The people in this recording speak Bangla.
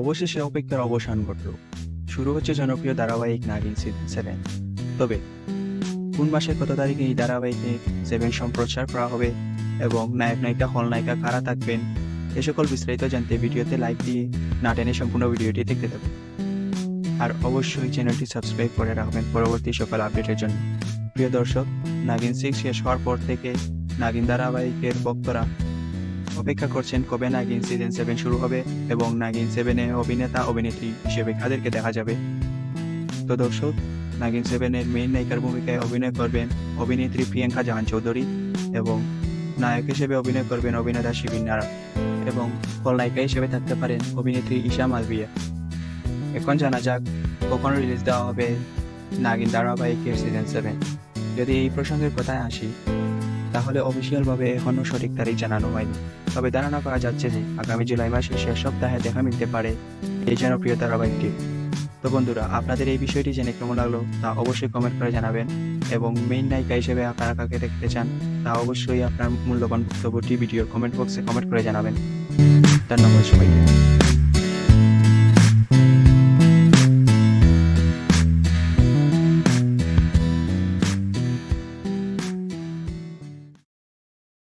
অবশেষে অপেক্ষার অবসান ঘটল। শুরু হচ্ছে জনপ্রিয় ধারাবাহিক নাগিন সেভেন তবে, কোন মাসের কত তারিখে এই ধারাবাহিকে সেভেন সম্প্রচার করা হবে এবং নায়ক নায়িকা খলনায়িকা কারা থাকবেন, এ সকল বিস্তারিত জানতে ভিডিওতে লাইক দিয়ে না টেনে সম্পূর্ণ ভিডিওটি দেখতে দেবেন আর অবশ্যই চ্যানেলটি সাবস্ক্রাইব করে রাখবেন পরবর্তী সকল আপডেটের জন্য। প্রিয় দর্শক, নাগিন সিক্স শেষ হওয়ার পর থেকে নাগিন ধারাবাহিকের ভক্তরা অপেক্ষা করছেন কবে নাগিন সিজন সেভেন শুরু হবে এবং নাগিন সেভেনে অভিনেতা, অভিনেত্রী হিসেবে কাদেরকে দেখা যাবে? তো দর্শক, নাগিন সেভেনের মেইন নায়িকার ভূমিকায় অভিনয় করবেন অভিনেত্রী প্রিয়াঙ্কা জাহান চৌধুরী এবং নায়ক হিসেবে অভিনয় করবেন অভিনেতা শিবিন নারা এবং খলনায়িকা হিসেবে থাকতে পারেন অভিনেত্রী ঈশা মালবিয়া এখন জানা যাক কখন রিলিজ দেওয়া হবে নাগিন ধারাবাহিকের সিজন সেভেন যদি এই প্রসঙ্গের কথায় আসি তাহলে অফিসিয়ালভাবে এখনও সঠিক তারিখ জানানো হয়নি। তবে ধারণা করা যাচ্ছে যে আগামী জুলাই মাসের শেষ সপ্তাহে দেখা মিলতে পারে এই জনপ্রিয় ধারাবাহিকটি। তো বন্ধুরা, আপনাদের এই বিষয়টি জেনে কেমন লাগল তা অবশ্যই কমেন্ট করে জানাবেন এবং মেইন নায়িকা হিসেবে আপনারা কাকে দেখতে চান তা অবশ্যই আপনার মূল্যবান বক্তব্যটি ভিডিওর কমেন্ট বক্সে কমেন্ট করে জানাবেন। ধন্যবাদ সবাইকে।